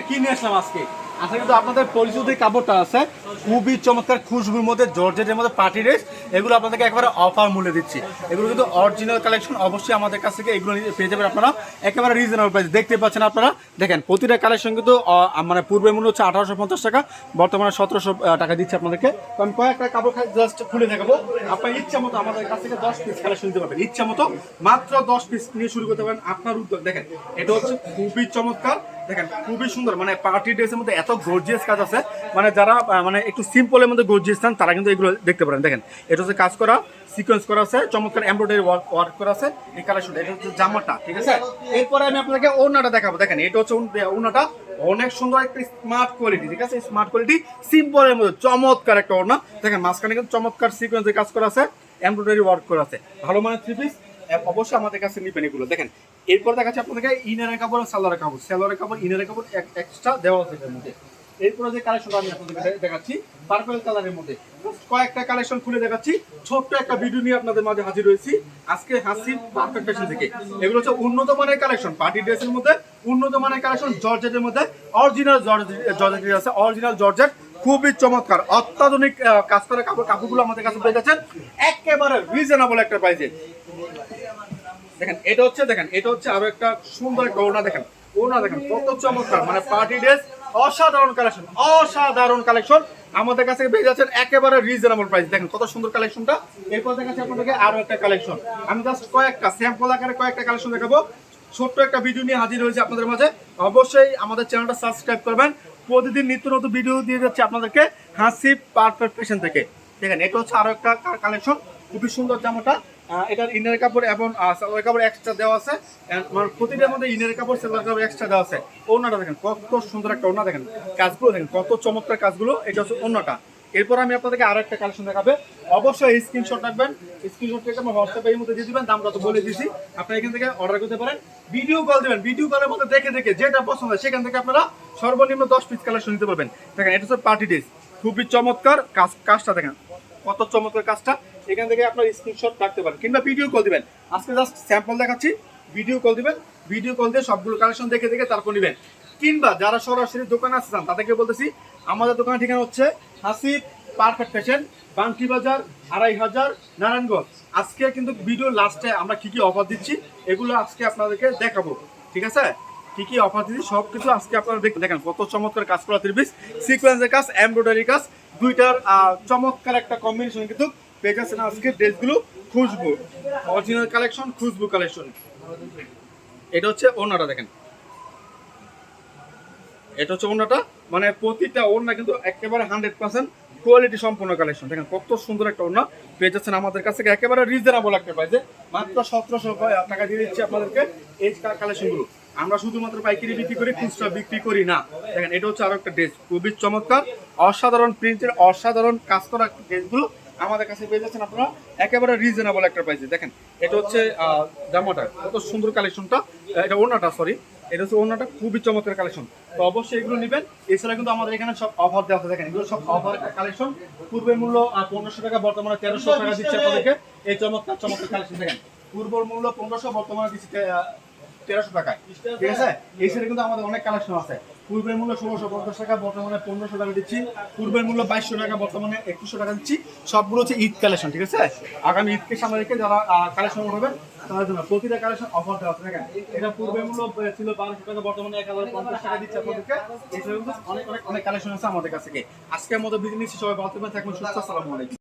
দেখেন নিয়ে আসলাম কিন্তু আপনাদের পরিচিত কাপড়টা আছে। খুবই চমৎকার খুশবুর মধ্যে, জর্জেটের মধ্যে পার্টি এগুলো আপনাদেরকে একবারে অফার মূল্যে দিচ্ছি। এগুলো কিন্তু অরিজিনাল কালেকশন অবশ্যই আমাদের কাছ থেকে এগুলো পেয়ে যাবেন আপনারা। একেবারে রিজনেবল দেখতে পাচ্ছেন আপনারা। দেখেন, প্রতিটা কালেকশন কিন্তু মানে পূর্বের মূল্য হচ্ছে আঠারোশো পঞ্চাশ টাকা। বর্তমানে সতেরোশো টাকা দিচ্ছে আপনাদেরকে। তো আমি কয়েকটা কাপড় জাস্ট খুলে দেখাবো। আপনার ইচ্ছা মতো আমাদের কাছ থেকে দশ পিস কালেকশন নিতে পারবেন। ইচ্ছা মতো মাত্র দশ পিস নিয়ে শুরু করতে পারেন। আপনার উদ্যোগ, দেখেন, এটা হচ্ছে খুবই চমৎকার। দেখেন, খুবই সুন্দর মানে পার্টি ড্রেসের মধ্যে এত গর্জিয়াস কাজ আছে। মানে যারা মানে একটু সিম্পলের মধ্যে গর্জিয়াস চান, তারা কিন্তু এগুলো দেখতে পারেন। দেখেন, এটা হচ্ছে কাজ করা সিকোয়েন্স করা আছে, চমৎকার এমব্রয়ডারি ওয়ার্ক ওয়ার্ক করা আছে, এই কালেকশনটা এটা হচ্ছে জামাটা, ঠিক আছে? এরপরে আমি আপনাকে ওড়নাটা দেখাবো। দেখেন, এটা হচ্ছে ওড়নাটা অনেক সুন্দর একটা স্মার্ট কোয়ালিটি ঠিক আছে? স্মার্ট কোয়ালিটি সিম্পলের মধ্যে, চমৎকার একটা ওড়না। দেখেন, মাঝখানে কিন্তু চমৎকার সিকোয়েন্সের কাজ করা আছে এমব্রয়ডারি ওয়ার্ক করা আছে। ভালো মানে থ্রি পিস অবশ্যই আমাদের কাছে নিবেন এগুলো। দেখেন এরপর দেখাচ্ছি আপনাদেরকে ইনারের কাপড় আর সালোয়ারের কাপড়। সালোয়ারের কাপড় ইনারের কাপড় এক্সট্রা দেওয়া আছে এটার মধ্যে। এরপরে যে কালেকশনটা আমি আপনাদেরকে দেখাচ্ছি পার্পল কালারের মধ্যে। কয়েকটা কালেকশন খুলে দেখাচ্ছি, ছোট্ট একটা ভিডিও নিয়ে আপনাদের মাঝে হাজির হয়েছি। আজকে হাসি পারফেক্ট ফ্যাশন থেকে। এগুলো হচ্ছে উন্নত মানের কালেকশন পার্টি ড্রেসের মধ্যে উন্নত মানের কালেকশন জর্জেটের মধ্যে। অরিজিনাল জর্জেট আছে অরিজিনাল জর্জেট খুবই চমৎকার, অত্যাধুনিক কাজ করা কাপড় কাপড়গুলো আমাদের কাছে পেয়ে যাচ্ছেন। একেবারে রিজনেবল একটা প্রাইসে দেখেন, এটা হচ্ছে, দেখেন, এটা হচ্ছে আরও একটা সুন্দর একটা দেখেন, ওড়না, দেখেন, কত চমৎকার মানে পার্টি ড্রেস অসাধারণ কালেকশন অসাধারণ কালেকশন আমাদের কাছে পেয়ে যাচ্ছেন একেবারে রিজনেবল প্রাইস দেখেন, কত সুন্দর কালেকশনটা এরপর দেখাচ্ছি আপনাদেরকে আরও একটা কালেকশন আমি জাস্ট কয়েকটা স্যাম্পল আকারে কয়েকটা কালেকশন দেখাবো। ছোট্ট একটা ভিডিও নিয়ে হাজির হয়েছে আপনাদের মাঝে। অবশ্যই আমাদের চ্যানেলটা সাবস্ক্রাইব করবেন। প্রতিদিন নিত্য নতুন ভিডিও দিয়ে যাচ্ছে আপনাদেরকে হাসি পারফেক্ট ফ্যাশন থেকে। দেখেন, এটা হচ্ছে আরও একটা কালেকশন খুবই সুন্দর জামাটা। এটার ইনার কাপড় এবং সালোয়ার কাপড় এক্সট্রা দেওয়া আছে। মানে প্রতিটার মধ্যে ইনার কাপড়, সালোয়ার কাপড় এক্সট্রা দেওয়া আছে। ওনাটা দেখেন, কত সুন্দর একটা ওনা দেখেন। কাজগুলো দেখেন, কত চমৎকার কাজগুলো, এটা হচ্ছে ওনাটা এরপর আমি আপনাদেরকে আরও একটা কালেকশন দেখাবে। অবশ্যই স্ক্রিনশট রাখবেন। স্ক্রিনশট থেকে আমার হোয়াটসঅ্যাপে এই মধ্যে দিয়ে দিবেন দামটা তো বলে দিয়েছি আপনারা এখান থেকে অর্ডার করতে পারেন। ভিডিও কল দিবেন ভিডিও কলের মধ্যে দেখে দেখে যেটা পছন্দ হয়, সেখান থেকে আপনারা সর্বনিম্ন দশ পিস কালেকশন নিতে পারবেন। দেখেন, এটা হচ্ছে পার্টি ড্রেস খুবই চমৎকার কাজ, কাজটা দেখেন। কত চমৎকার কাজটা, এখান থেকে আপনার স্ক্রিনশট রাখতে পারেন। কিংবা ভিডিও কল দিবেন। আজকে জাস্ট স্যাম্পল দেখাচ্ছি ভিডিও কল দিবেন ভিডিও কল দিয়ে সবগুলো কালেকশন দেখে দেখে তারপর নেবেন। কিংবা যারা সরাসরি দোকানে আসতে চান, তাদেরকে বলতেছি, আমাদের দোকানের ঠিকানা হচ্ছে হাসিব পারফেক্ট ফ্যাশন বাংটি বাজার, আড়াই হাজার, নারায়ণগঞ্জ। আজকে কিন্তু ভিডিও লাস্টে আমরা কি কি অফার দিচ্ছি, এগুলো আজকে আপনাদেরকে দেখাবো। ঠিক আছে? কি কি অফার দিচ্ছি সব কিছু আজকে আপনারা দেখ- দেখেন কত চমৎকার কাজ করা ত্রিপিস সিকোয়েন্সের কাজ এমব্রয়ডারি কাজ, দুইটার চমৎকার একটা কম্বিনেশন কিন্তু পেয়ে যাচ্ছেন আজকে ড্রেসগুলো Khushbu original collection Khushbu collection এটা হচ্ছে ওনাটা দেখেন। এটা হচ্ছে ওনাটা মানে প্রতিটা ওড়না কিন্তু একেবারে হান্ড্রেড পার্সেন্ট কোয়ালিটি সম্পূর্ণ কালেকশন দেখেন কত সুন্দর একটা ওড়না পেয়ে যাচ্ছেন আমাদের কাছ থেকে, একেবারে রিজনেবল একটা প্রাইসে মাত্র সতেরোশো টাকা দিয়ে দিচ্ছি আপনাদেরকে এই কালেকশনগুলো আমরা শুধুমাত্র পাইকারি বিক্রি করি, খুচরা বিক্রি করি না। দেখেন, এটা হচ্ছে আরও একটা ড্রেস খুবই চমৎকার। অসাধারণ প্রিন্টের অসাধারণ কাজ করা ড্রেসগুলো আমাদের কাছে পেয়ে যাচ্ছেন আপনারা। একেবারে রিজনেবল একটা প্রাইসে দেখেন, এটা হচ্ছে জামাটা, কত সুন্দর কালেকশনটা এটা ওনাটা সরি এটা হচ্ছে ওনাটা খুবই চমৎকার কালেকশন তো অবশ্যই এগুলো নেবেন। এছাড়া কিন্তু আমাদের এখানে সব অফার দেওয়া আছে। দেখেন, এগুলো সব অফার কালেকশন পূর্বের মূল্য পনেরোশো টাকা, বর্তমানে তেরোশো টাকা দিচ্ছে আপনাদেরকে। এই চমৎকার চমৎকার কালেকশন দেখেন। পূর্বের মূল্য পনেরোশো, বর্তমানে দিচ্ছে তেরোশো টাকায় ঠিক আছে? এই সাইডে কিন্তু আমাদের অনেক কালেকশন আছে। পূর্বের মূল্য ষোলোশো পঞ্চাশ টাকা, বর্তমানে পনেরোশো টাকা দিচ্ছি। পূর্বের মূল্য বাইশশো টাকা, বর্তমানে একুশশো টাকা দিচ্ছি। সবগুলো হচ্ছে ঈদ কালেকশন ঠিক আছে? আগামী ঈদকে সামনে রেখে যারা কালেকশন করবেন, তাদের জন্য প্রতিটা কালেকশন অফার দেওয়া আছে এটা পূর্বের মূল্য ছিল বারোশো টাকা, বর্তমানে এক হাজার পঞ্চাশ টাকা দিচ্ছে আপনাদেরকে। এছাড়া কিন্তু অনেক অনেক অনেক কালেকশন আছে আমাদের কাছে থেকে। আজকের মতো বিজনেস সবাই ভালো থাকবেন থাকবেন সুস্থ, আসসালামু আলাইকুম।